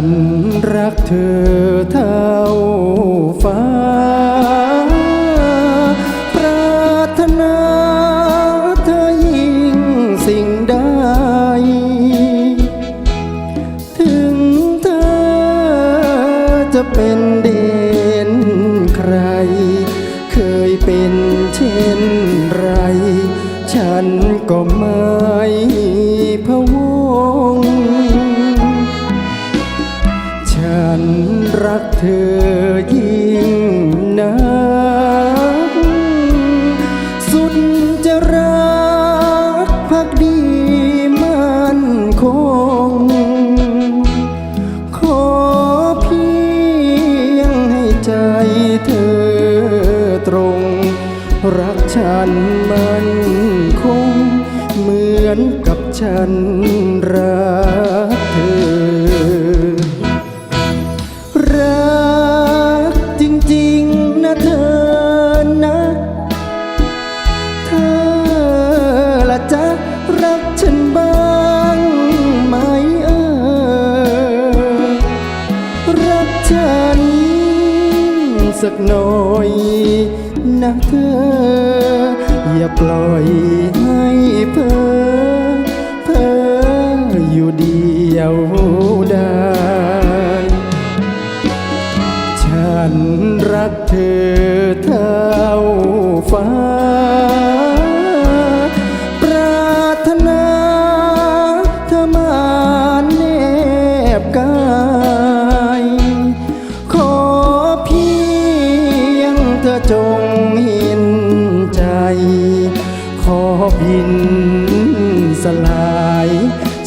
ฉันรักเธอเท่าฟ้า ปรารถนาเธอยิ่งสิ่งใด ถึงเธอจะเป็นเด่นใคร เคยเป็นเช่นไร ฉันก็ไม่ รักเธอยิ่งนัก สุดจะรักพักดีมั่นคง ขอเพียงให้ใจเธอตรง รักฉันมันคง เหมือนกับฉันรัก ฉันบ้างไหมเออรักฉันสักหน่อยนะเธอ อย่าปล่อยให้เพ้อเพ้ออยู่เดียวได้ ฉันรักเธอเท่าฟ้า เธอจงเห็นใจ ขอบินสลาย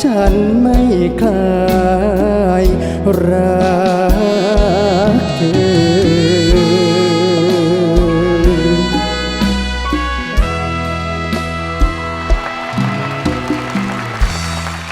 ฉันไม่คลายรั